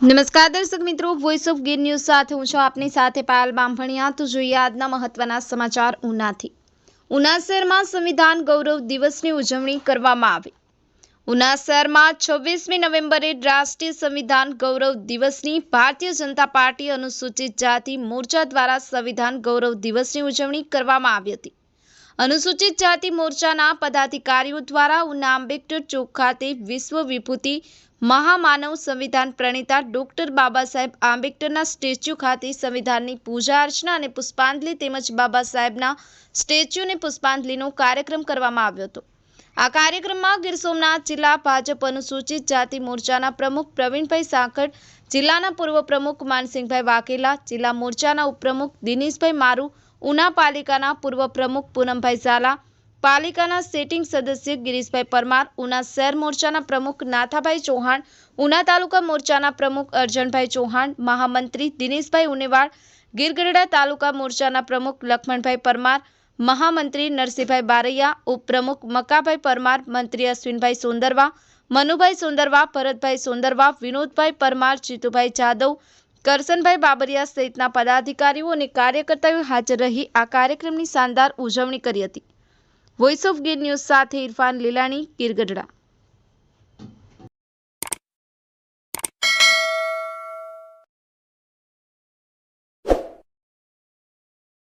નમસ્કાર દર્શક મિત્રો વોઇસ ઓફ ગીર ન્યૂઝ સાથે હું છું આપની સાથે પાયલ બામભણિયા. તો જોઈએ આજના મહત્વના સમાચાર ઉનાથી. ઉના શહેરમાં સંવિધાન ગૌરવ દિવસની ઉજવણી કરવામાં આવી. ઉના શહેરમાં છવ્વીસમી નવેમ્બરે રાષ્ટ્રીય સંવિધાન ગૌરવ દિવસની ભારતીય જનતા પાર્ટી અનુસૂચિત જાતિ મોરચા દ્વારા સંવિધાન ગૌરવ દિવસની ઉજવણી કરવામાં આવી હતી. અનુસૂચિત જાતિ મોરચાના પદાધિકારીઓ દ્વારા ઉના આંબેડકર ચોક ખાતે વિશ્વ વિભૂતિ મહામાનવ સંવિધાન પ્રણેતા ડોક્ટર બાબા સાહેબ આંબેડકરના સ્ટેચ્યુ ખાતે સંવિધાનની પૂજા અર્ચના અને પુષ્પાંજલિ તેમજ બાબા સાહેબના સ્ટેચ્યુને પુષ્પાંજલિનો કાર્યક્રમ કરવામાં આવ્યો હતો. આ કાર્યક્રમમાં ગીર સોમનાથ જિલ્લા ભાજપ અનુસૂચિત જાતિ મોરચાના પ્રમુખ પ્રવીણભાઈ સાંકળ, જિલ્લાના પૂર્વ પ્રમુખ માનસિંહભાઈ વાઘેલા, જિલ્લા મોરચાના ઉપપ્રમુખ દિનેશભાઈ મારુ, ઉના પાલિકાના પૂર્વ પ્રમુખ પૂનમભાઈ ઝાલા, પાલિકાના સેટિંગ સદસ્ય ગિરીશભાઈ પરમાર, ઉના શહેર મોરચાના પ્રમુખ નાથાભાઈ ચૌહાણ, ઉના તાલુકા મોરચાના પ્રમુખ અરજણભાઈ ચૌહાણ, મહામંત્રી દિનેશભાઈ ઉનેવાડ ગીરગઢડા તાલુકા મોરચાના પ્રમુખ લખમણભાઈ પરમાર મહામંત્રી નરસિંહભાઈ બારૈયા, ઉપપ્રમુખ મકાભાઈ પરમાર, મંત્રી અશ્વિનભાઈ સોંદરવા, મનુભાઈ સોંદરવા, ભરતભાઈ સોંદરવા, વિનોદભાઈ પરમાર, જીતુભાઈ જાદવ કરસનભાઈ બાબરિયા સહિતના પદાધિકારીઓ અને કાર્યકર્તાઓ હાજર રહી આ કાર્યક્રમની શાનદાર ઉજવણી કરી હતી. વોઇસ ઓફ ગીર ન્યૂઝ સાથે ઇરફાન લીલાણી ગીરગઢડા